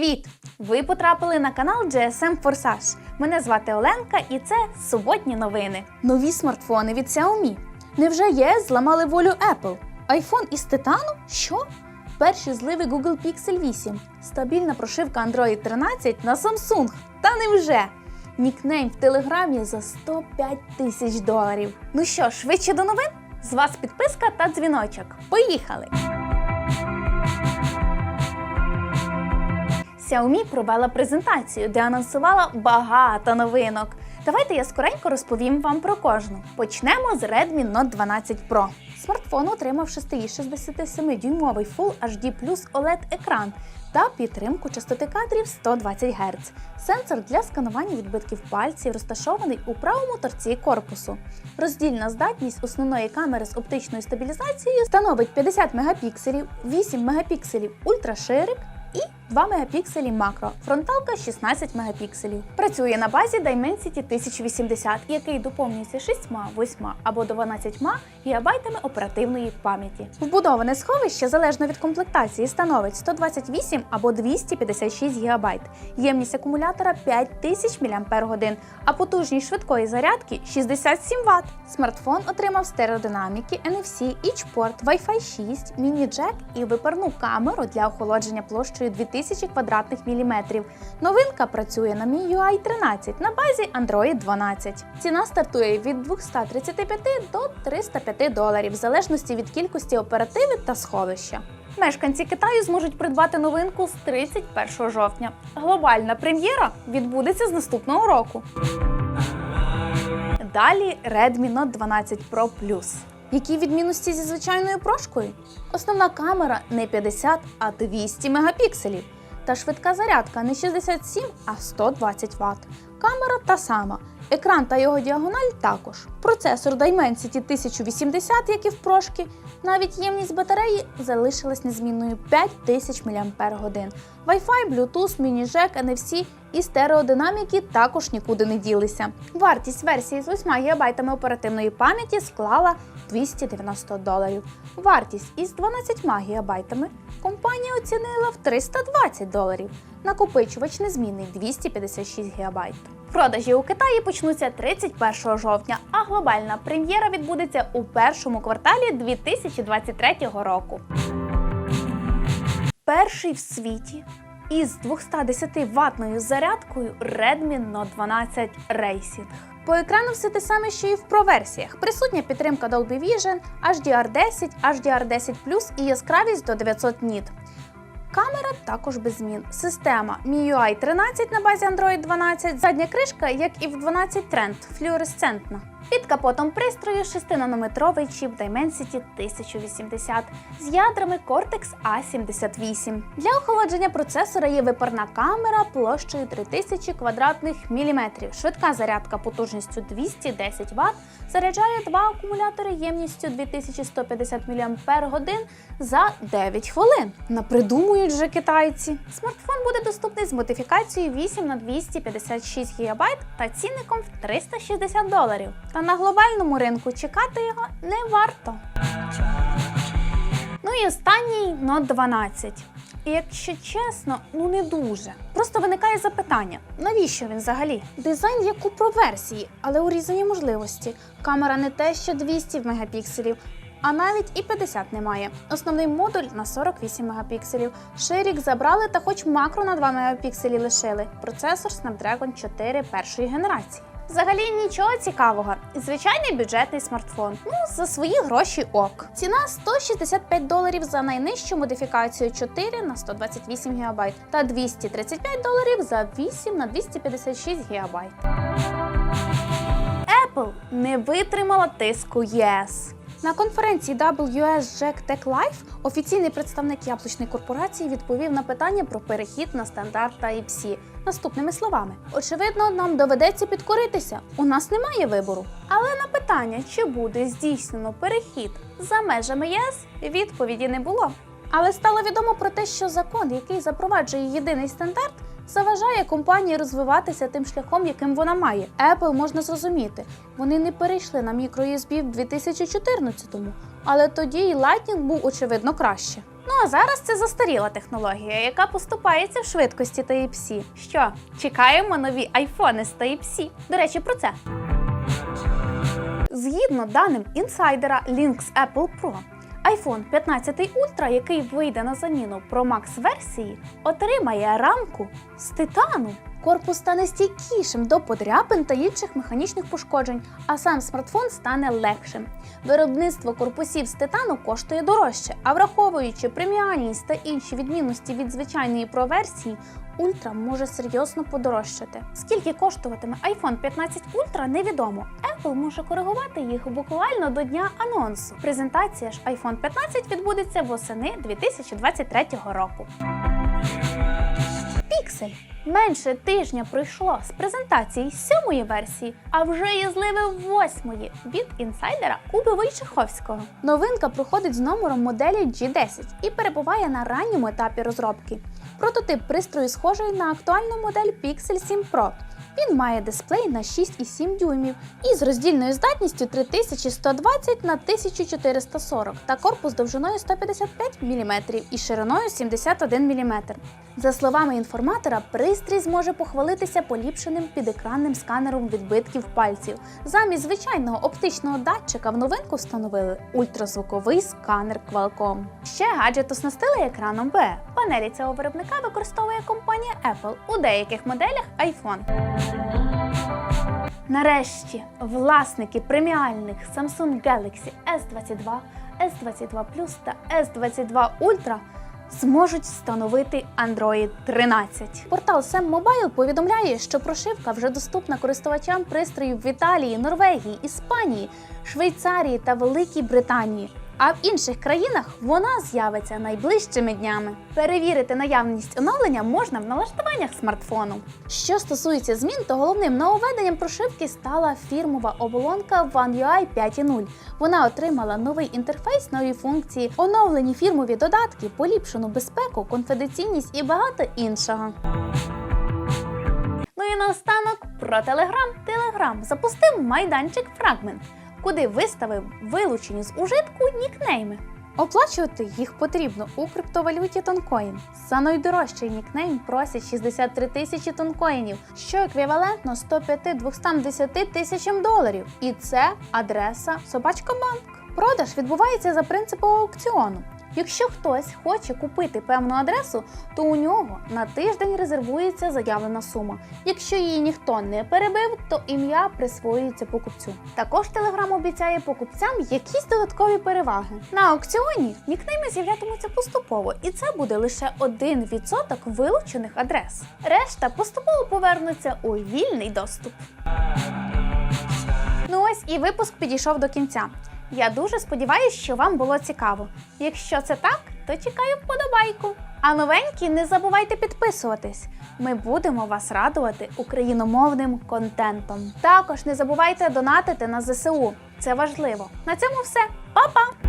Привіт! Ви потрапили на канал GSM Форсаж. Мене звати Оленка і це суботні новини. Нові смартфони від Xiaomi. Невже ЄС зламали волю Apple? iPhone із титану? Що? Перші зливи Google Pixel 8. Стабільна прошивка Android 13 на Samsung. Та невже? Нікнейм в Телеграмі за 105 тисяч доларів. Ну що, швидше до новин? З вас підписка та дзвіночок. Поїхали! Xiaomi провела презентацію, де анонсувала багато новинок. Давайте я скоренько розповім вам про кожну. Почнемо з Redmi Note 12 Pro. Смартфон отримав 6,67-дюймовий Full HD Plus OLED екран та підтримку частоти кадрів 120 Гц. Сенсор для сканування відбитків пальців розташований у правому торці корпусу. Роздільна здатність основної камери з оптичною стабілізацією становить 50 мегапікселів, 8 мегапікселів ультраширик і 2 мегапікселі макро, фронталка 16 мегапікселів. Працює на базі Dimensity 1080, який доповнюється 6, 8 або 12 гігабайтами оперативної пам'яті. Вбудоване сховище залежно від комплектації становить 128 або 256 гігабайт. Ємність акумулятора 5000 мАч, а потужність швидкої зарядки 67 Вт. Смартфон отримав стереодинаміки, NFC, Edge-порт, Wi-Fi 6, міні-джек і випарну камеру для охолодження площею 2000 квадратних міліметрів. Новинка працює на MIUI 13 на базі Android 12. Ціна стартує від 235 до 305 доларів, в залежності від кількості оперативи та сховища. Мешканці Китаю зможуть придбати новинку з 31 жовтня. Глобальна прем'єра відбудеться з наступного року. Далі Redmi Note 12 Pro Plus. Які відмінності зі звичайною прошкою? Основна камера не 50, а 200 мегапікселів. Та швидка зарядка не 67, а 120 Вт. Камера та сама. Екран та його діагональ також. Процесор Dimensity 1080, як і в прошки. Навіть ємність батареї залишилась незмінною 5000 мАч. Wi-Fi, Bluetooth, міні-джек, NFC і стереодинаміки також нікуди не ділися. Вартість версії з 8 ГБ оперативної пам'яті склала 290 доларів. Вартість із 12 ГБ компанія оцінила в 320 доларів. Накопичувач незмінний 256 ГБ. Продажі у Китаї почнуться 31 жовтня, а глобальна прем'єра відбудеться у першому кварталі 2023 року. Перший в світі із 210 ватною зарядкою Redmi Note 12 Racing. По екрану все те саме, що і в Pro версіях. Присутня підтримка Dolby Vision, HDR10, HDR10 і яскравість до 900 ніт. Камера також без змін. Система MIUI 13 на базі Android 12, задня кришка, як і в 12 Trend, флюоресцентна. Під капотом пристрою 6-нанометровий чіп Dimensity 1080 з ядрами Cortex A78. Для охолодження процесора є випарна камера площею 3000 квадратних міліметрів. Швидка зарядка потужністю 210 Вт заряджає два акумулятори ємністю 2150 мАч за 9 хвилин. Напридумують же китайці. Смартфон буде доступний з модифікацією 8 на 256 ГБ та цінником в 360 доларів. Та на глобальному ринку чекати його не варто. Ну і останній Note 12. І якщо чесно, ну не дуже. Просто виникає запитання: навіщо він взагалі? Дизайн як у Pro-версії, але урізані можливості. Камера не те, що 200 мегапікселів, а навіть і 50 немає. Основний модуль на 48 мегапікселів. Ширік забрали та хоч макро на 2 мегапікселі лишили. Процесор Snapdragon 4 першої генерації. Взагалі нічого цікавого. Звичайний бюджетний смартфон. Ну, за свої гроші ок. Ціна 165 доларів за найнижчу модифікацію 4 на 128 ГБ та 235 доларів за 8 на 256 ГБ. Apple не витримала тиску ЄС. На конференції WS Jack Tech Live офіційний представник яблучної корпорації відповів на питання про перехід на стандарт Type-C наступними словами: очевидно, нам доведеться підкоритися. У нас немає вибору. Але на питання, чи буде здійснено перехід за межами ЄС, відповіді не було. Але стало відомо про те, що закон, який запроваджує єдиний стандарт, заважає компанії розвиватися тим шляхом, яким вона має. Apple можна зрозуміти. Вони не перейшли на microUSB в 2014-му, але тоді і Lightning був очевидно краще. Ну а зараз це застаріла технологія, яка поступається в швидкості Type-C. Що, чекаємо нові айфони з Type-C. До речі, про це. Згідно даним інсайдера Lynx Apple Pro, iPhone 15 Ultra, який вийде на заміну Pro Max версії, отримає рамку з титану. Корпус стане стійкішим до подряпин та інших механічних пошкоджень, а сам смартфон стане легшим. Виробництво корпусів з титану коштує дорожче, а враховуючи преміальність та інші відмінності від звичайної Pro версії, Ультра може серйозно подорожчати. Скільки коштуватиме iPhone 15 Ultra, невідомо. Apple може коригувати їх буквально до дня анонсу. Презентація ж iPhone 15 відбудеться восени 2023 року. Піксель. Менше тижня пройшло з презентації сьомої версії, а вже є зливи восьмої від інсайдера Куби Войчеховського. Новинка проходить з номером моделі G10 і перебуває на ранньому етапі розробки. Прототип пристрою схожий на актуальну модель Pixel 7 Pro. Він має дисплей на 6,7 дюймів із роздільною здатністю 3120 на 1440 та корпус довжиною 155 мм і шириною 71 мм. За словами інформатора, пристрій зможе похвалитися поліпшеним підекранним сканером відбитків пальців. Замість звичайного оптичного датчика в новинку встановили ультразвуковий сканер Qualcomm. Ще гаджет оснастили екраном B. Панелі цього виробника використовує компанія Apple у деяких моделях iPhone. Нарешті власники преміальних Samsung Galaxy S22, S22 Plus та S22 Ultra зможуть встановити Android 13. Портал Sam Mobile повідомляє, що прошивка вже доступна користувачам пристроїв в Італії, Норвегії, Іспанії, Швейцарії та Великій Британії. А в інших країнах вона з'явиться найближчими днями. Перевірити наявність оновлення можна в налаштуваннях смартфону. Що стосується змін, то головним нововведенням прошивки стала фірмова оболонка One UI 5.0. Вона отримала новий інтерфейс, нові функції, оновлені фірмові додатки, поліпшену безпеку, конфіденційність і багато іншого. Ну і наостанок про Телеграм. Телеграм запустив майданчик Фрагмент, куди виставив вилучені з ужитку нікнейми. Оплачувати їх потрібно у криптовалюті тонкоін. За найдорожчий нікнейм просять 63 тисячі тонкоїнів, що еквівалентно 105-210 тисячам доларів. І це адреса Собачка Банк. Продаж відбувається за принципом аукціону. Якщо хтось хоче купити певну адресу, то у нього на тиждень резервується заявлена сума. Якщо її ніхто не перебив, то ім'я присвоюється покупцю. Також Телеграм обіцяє покупцям якісь додаткові переваги. На аукціоні нікнейми з'являтимуться поступово, і це буде лише 1% вилучених адрес. Решта поступово повернуться у вільний доступ. Ну ось і випуск підійшов до кінця. Я дуже сподіваюся, що вам було цікаво. Якщо це так, то чекаю вподобайку. А новенькі не забувайте підписуватись. Ми будемо вас радувати україномовним контентом. Також не забувайте донатити на ЗСУ. Це важливо. На цьому все. Па-па!